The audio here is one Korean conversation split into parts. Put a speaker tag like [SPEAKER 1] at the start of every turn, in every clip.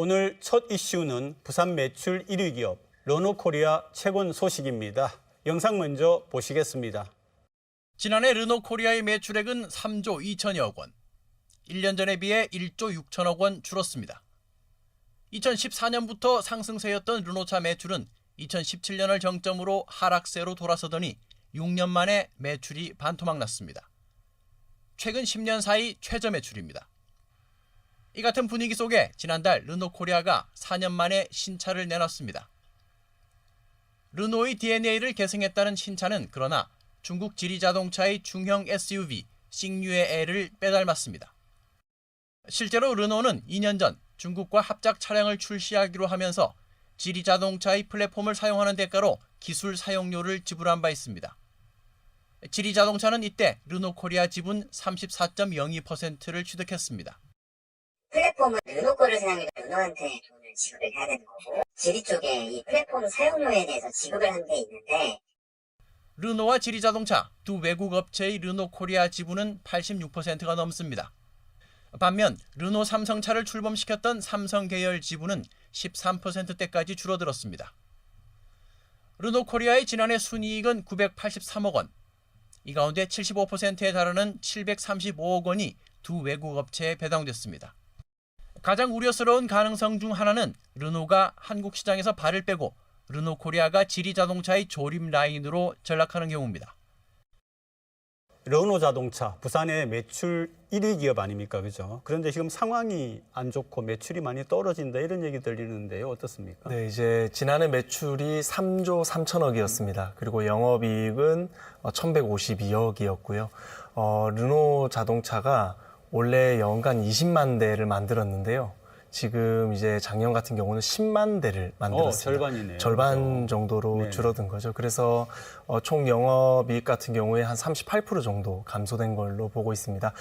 [SPEAKER 1] 오늘 첫 이슈는 부산 매출 1위 기업 르노코리아 최근 소식입니다. 영상 먼저 보시겠습니다.
[SPEAKER 2] 지난해 르노코리아의 매출액은 3조 2천여억 원. 1년 전에 비해 1조 6천억 원 줄었습니다. 2014년부터 상승세였던 르노차 매출은 2017년을 정점으로 하락세로 돌아서더니 6년 만에 매출이 반토막 났습니다. 최근 10년 사이 최저 매출입니다. 이 같은 분위기 속에 지난달 르노코리아가 4년 만에 신차를 내놨습니다. 르노의 DNA를 계승했다는 신차는 그러나 중국 지리자동차의 중형 SUV 싱류의 L을 빼닮았습니다. 실제로 르노는 2년 전 중국과 합작 차량을 출시하기로 하면서 지리자동차의 플랫폼을 사용하는 대가로 기술 사용료를 지불한 바 있습니다. 지리자동차는 이때 르노코리아 지분 34.02%를 취득했습니다.
[SPEAKER 3] 플랫폼은 르노 거를 사용해도 르노한테 돈을 지급을 해야 되는 거고 지리 쪽에 이 플랫폼 사용료에 대해서 지급을 한 게 있는데
[SPEAKER 2] 르노와 지리자동차 두 외국 업체의 르노 코리아 지분은 86%가 넘습니다. 반면 르노 삼성차를 출범시켰던 삼성 계열 지분은 13%대까지 줄어들었습니다. 르노 코리아의 지난해 순이익은 983억 원. 이 가운데 75%에 달하는 735억 원이 두 외국 업체에 배당됐습니다. 가장 우려스러운 가능성 중 하나는 르노가 한국 시장에서 발을 빼고 르노 코리아가 지리 자동차의 조립 라인으로 전락하는 경우입니다.
[SPEAKER 1] 르노 자동차 부산의 매출 1위 기업 아닙니까? 그죠? 그런데 지금 상황이 안 좋고 매출이 많이 떨어진다 이런 얘기 들리는데요. 어떻습니까?
[SPEAKER 4] 네, 이제 지난해 매출이 3조 3천억이었습니다. 그리고 영업이익은 1,152억이었고요. 어, 르노 자동차가 원래 연간 20만 대를 만들었는데요. 지금 이제 작년 같은 경우는 10만 대를 만들었습니다.
[SPEAKER 1] 어, 절반이네요.
[SPEAKER 4] 절반? 정도로
[SPEAKER 1] 네네.
[SPEAKER 4] 줄어든 거죠. 그래서 어, 총 영업이익 같은 경우에 한 38% 정도 감소된 걸로 보고 있습니다.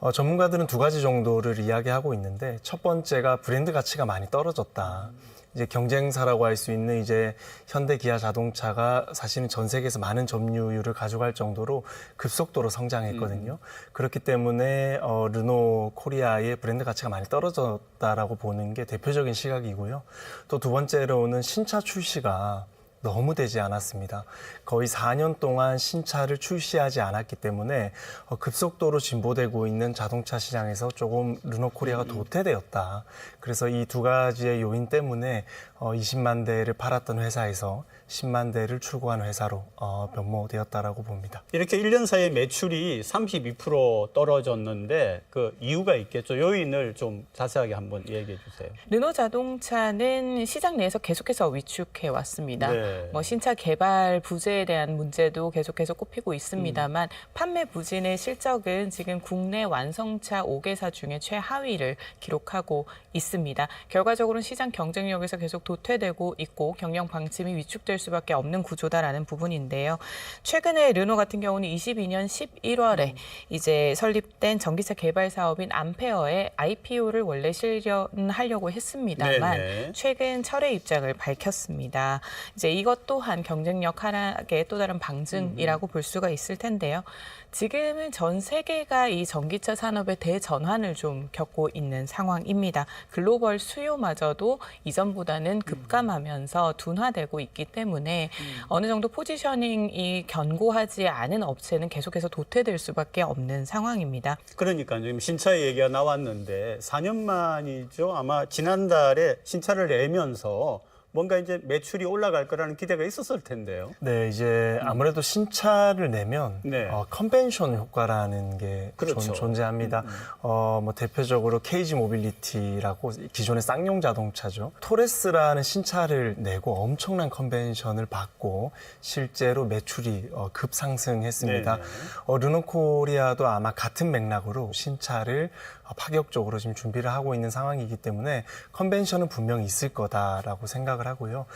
[SPEAKER 4] 어, 전문가들은 두 가지 정도를 이야기하고 있는데 첫 번째가 브랜드 가치가 많이 떨어졌다. 이제 경쟁사라고 할 수 있는 이제 현대 기아 자동차가 사실은 전 세계에서 많은 점유율을 가져갈 정도로 급속도로 성장했거든요. 그렇기 때문에 어, 르노 코리아의 브랜드 가치가 많이 떨어졌다라고 보는 게 대표적인 시각이고요. 또 두 번째로는 신차 출시가 너무 되지 않았습니다. 거의 4년 동안 신차를 출시하지 않았기 때문에 어, 급속도로 진보되고 있는 자동차 시장에서 조금 르노 코리아가 도태되었다. 그래서 이 두 가지의 요인 때문에 어, 20만 대를 팔았던 회사에서 10만 대를 출고한 회사로 어, 변모되었다라고 봅니다.
[SPEAKER 1] 이렇게 1년 사이에 매출이 32% 떨어졌는데 그 이유가 있겠죠. 요인을 좀 자세하게 한번 얘기해 주세요.
[SPEAKER 5] 르노 자동차는 시장 내에서 계속해서 위축해 왔습니다.
[SPEAKER 1] 네.
[SPEAKER 5] 뭐 신차 개발 부재에 대한 문제도 계속해서 꼽히고 있습니다만 판매 부진의 실적은 지금 국내 완성차 5개사 중에 최하위를 기록하고 있습니다. 결과적으로는 시장 경쟁력에서 계속 도 태되고 있고 경영 방침이 위축될 수밖에 없는 구조다라는 부분인데요. 최근에 르노 같은 경우는 22년 11월에 이제 설립된 전기차 개발 사업인 암페어에 IPO를 원래 실현하려고 했습니다만
[SPEAKER 1] 네네.
[SPEAKER 5] 최근 철회 입장을 밝혔습니다. 이제 이것 또한 경쟁력 하락의 또 다른 방증이라고 볼 수가 있을 텐데요. 지금은 전 세계가 이 전기차 산업의 대전환을 좀 겪고 있는 상황입니다. 글로벌 수요마저도 이전보다는 급감하면서 둔화되고 있기 때문에 어느 정도 포지셔닝이 견고하지 않은 업체는 계속해서 도태될 수밖에 없는 상황입니다.
[SPEAKER 1] 그러니까 지금 신차 얘기가 나왔는데 4년 만이죠. 아마 지난달에 신차를 내면서 뭔가 이제 매출이 올라갈 거라는 기대가 있었을 텐데요.
[SPEAKER 4] 네, 이제 아무래도 신차를 내면
[SPEAKER 1] 네.
[SPEAKER 4] 어, 컨벤션 효과라는 게
[SPEAKER 1] 그렇죠.
[SPEAKER 4] 존, 존재합니다. 어, 뭐 대표적으로 케이지 모빌리티라고 기존의 쌍용 자동차죠. 토레스라는 신차를 내고 엄청난 컨벤션을 받고 실제로 매출이 어, 급상승했습니다.
[SPEAKER 1] 네네.
[SPEAKER 4] 어, 르노코리아도 아마 같은 맥락으로 신차를 어, 파격적으로 지금 준비를 하고 있는 상황이기 때문에 컨벤션은 분명히 있을 거다라고 생각을 하고요.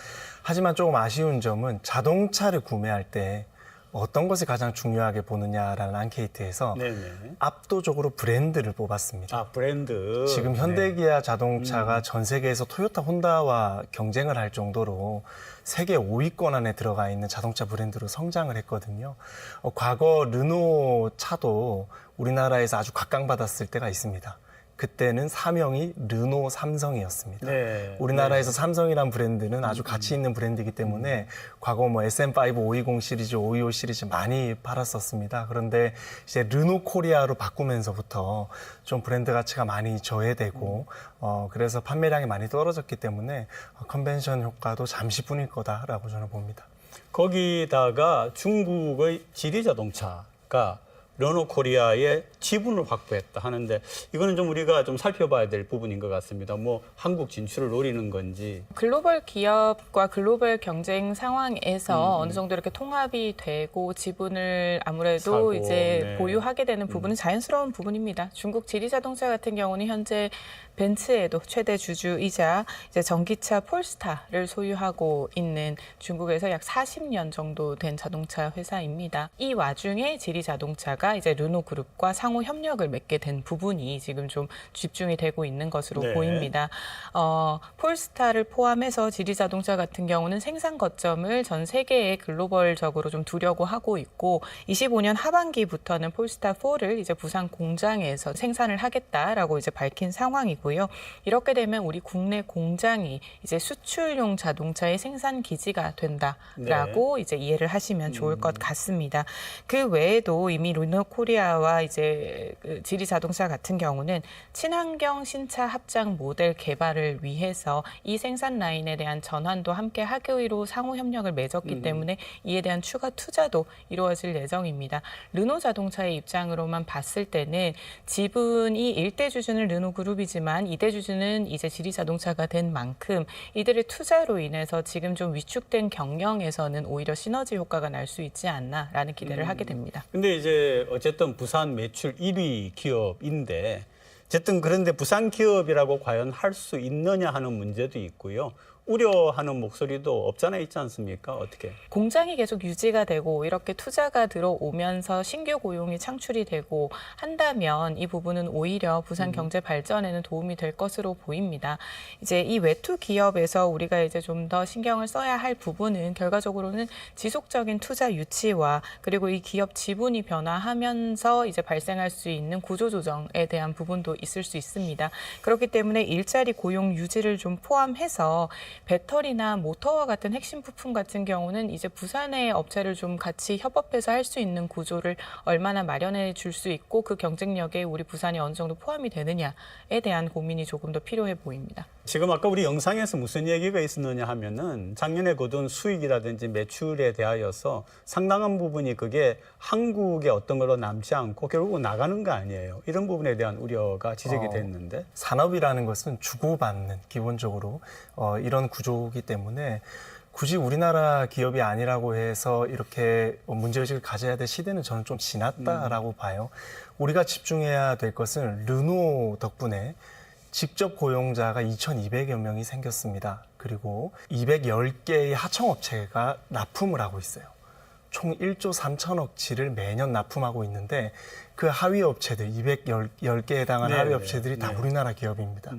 [SPEAKER 4] 하지만 조금 아쉬운 점은 자동차를 구매할 때 어떤 것을 가장 중요하게 보느냐라는 앙케이트에서
[SPEAKER 1] 네네.
[SPEAKER 4] 압도적으로 브랜드를 뽑았습니다.
[SPEAKER 1] 아 브랜드.
[SPEAKER 4] 지금
[SPEAKER 1] 네.
[SPEAKER 4] 현대기아 자동차가 전 세계에서 토요타 혼다와 경쟁을 할 정도로 세계 5위권 안에 들어가 있는 자동차 브랜드로 성장을 했거든요. 어, 과거 르노 차도 우리나라에서 아주 각광받았을 때가 있습니다. 그때는 사명이 르노 삼성이었습니다.
[SPEAKER 1] 네.
[SPEAKER 4] 우리나라에서 삼성이란 브랜드는 아주 가치 있는 브랜드이기 때문에 과거 뭐 SM5 520 시리즈, 525 시리즈 많이 팔았었습니다. 그런데 이제 르노 코리아로 바꾸면서부터 좀 브랜드 가치가 많이 저해되고 어 그래서 판매량이 많이 떨어졌기 때문에 컨벤션 효과도 잠시뿐일 거다라고 저는 봅니다.
[SPEAKER 1] 거기다가 중국의 지리 자동차가 르노 코리아의 지분을 확보했다 하는데 이거는 좀 우리가 좀 살펴봐야 될 부분인 것 같습니다. 뭐 한국 진출을 노리는 건지
[SPEAKER 5] 글로벌 기업과 글로벌 경쟁 상황에서 어느 정도 이렇게 통합이 되고 지분을 아무래도
[SPEAKER 1] 사고,
[SPEAKER 5] 이제
[SPEAKER 1] 네.
[SPEAKER 5] 보유하게 되는 부분은 자연스러운 부분입니다. 중국 지리자동차 같은 경우는 현재 벤츠에도 최대 주주이자 이제 전기차 폴스타를 소유하고 있는 중국에서 약 40년 정도 된 자동차 회사입니다. 이 와중에 지리자동차가 이제 르노 그룹과 상호 협력을 맺게 된 부분이 지금 좀 집중이 되고 있는 것으로
[SPEAKER 1] 네.
[SPEAKER 5] 보입니다. 어, 폴스타를 포함해서 지리자동차 같은 경우는 생산 거점을 전 세계에 글로벌적으로 좀 두려고 하고 있고 25년 하반기부터는 폴스타 4를 이제 부산 공장에서 생산을 하겠다라고 이제 밝힌 상황이고요. 이렇게 되면 우리 국내 공장이 이제 수출용 자동차의 생산 기지가 된다라고 이제 이해를 하시면 좋을 것 같습니다. 그 외에도 이미 르노 코리아와 이제 그 지리 자동차 같은 경우는 친환경 신차 합장 모델 개발을 위해서 이 생산 라인에 대한 전환도 함께 하기로 상호 협력을 맺었기 때문에 이에 대한 추가 투자도 이루어질 예정입니다. 르노 자동차의 입장으로만 봤을 때는 지분이 일대 주주는 르노 그룹이지만 이대 주주는 이제 지리 자동차가 된 만큼 이들의 투자로 인해서 지금 좀 위축된 경영에서는 오히려 시너지 효과가 날 수 있지 않나라는 기대를 하게 됩니다.
[SPEAKER 1] 근데 이제 어쨌든 부산 매출 1위 기업인데 어쨌든 그런데 부산 기업이라고 과연 할 수 있느냐 하는 문제도 있고요. 우려하는 목소리도 없잖아 있지 않습니까? 어떻게?
[SPEAKER 5] 공장이 계속 유지가 되고 이렇게 투자가 들어오면서 신규 고용이 창출이 되고 한다면 이 부분은 오히려 부산 경제 발전에는 도움이 될 것으로 보입니다. 이제 이 외투 기업에서 우리가 이제 좀 더 신경을 써야 할 부분은 결과적으로는 지속적인 투자 유치와 그리고 이 기업 지분이 변화하면서 이제 발생할 수 있는 구조 조정에 대한 부분도 있을 수 있습니다. 그렇기 때문에 일자리 고용 유지를 좀 포함해서 배터리나 모터와 같은 핵심 부품 같은 경우는 이제 부산의 업체를 좀 같이 협업해서 할 수 있는 구조를 얼마나 마련해 줄 수 있고 그 경쟁력에 우리 부산이 어느 정도 포함이 되느냐에 대한 고민이 조금 더 필요해 보입니다.
[SPEAKER 1] 지금 아까 우리 영상에서 무슨 얘기가 있었느냐 하면은 작년에 거둔 수익이라든지 매출에 대하여서 상당한 부분이 그게 한국의 어떤 걸로 남지 않고 결국 나가는 거 아니에요. 이런 부분에 대한 우려가 지적이
[SPEAKER 4] 어.
[SPEAKER 1] 됐는데.
[SPEAKER 4] 산업이라는 것은 주고받는 기본적으로 어, 이런 구조이기 때문에 굳이 우리나라 기업이 아니라고 해서 이렇게 문제의식을 가져야 될 시대는 저는 좀 지났다라고 봐요. 우리가 집중해야 될 것은 르노 덕분에 직접 고용자가 2,200여 명이 생겼습니다. 그리고 210개의 하청업체가 납품을 하고 있어요. 총 1조 3천억치를 매년 납품하고 있는데 그 하위 업체들 210개에 해당하는
[SPEAKER 1] 네,
[SPEAKER 4] 하위
[SPEAKER 1] 네,
[SPEAKER 4] 업체들이 다
[SPEAKER 1] 네.
[SPEAKER 4] 우리나라 기업입니다.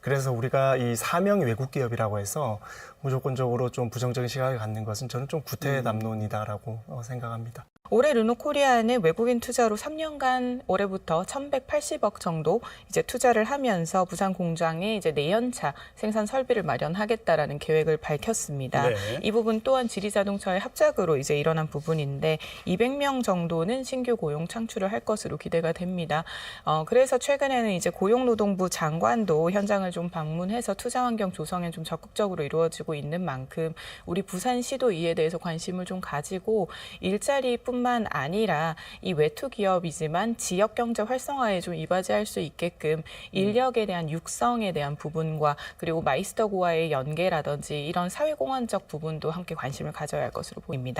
[SPEAKER 4] 그래서 우리가 이 사명이 외국 기업이라고 해서 무조건적으로 좀 부정적인 시각을 갖는 것은 저는 좀 구태 담론이다라고 어, 생각합니다.
[SPEAKER 5] 올해 르노 코리아는 외국인 투자로 3년간 올해부터 1,180억 정도 이제 투자를 하면서 부산 공장에 이제 내연차 생산 설비를 마련하겠다라는 계획을 밝혔습니다.
[SPEAKER 1] 네.
[SPEAKER 5] 이 부분 또한 지리자동차의 합작으로 이제 일어난 부분인데 200명 정도는 신규 고용 창출을 할 것으로 기대가 됩니다. 어, 그래서 최근에는 이제 고용노동부 장관도 현장을 좀 방문해서 투자 환경 조성에 좀 적극적으로 이루어지고 있는 만큼 우리 부산시도 이에 대해서 관심을 좀 가지고 일자리뿐만 아니라 이 외투 기업이지만 지역 경제 활성화에 좀 이바지할 수 있게끔 인력에 대한 육성에 대한 부분과 그리고 마이스터고와의 연계라든지 이런 사회공헌적 부분도 함께 관심을 가져야 할 것으로 보입니다.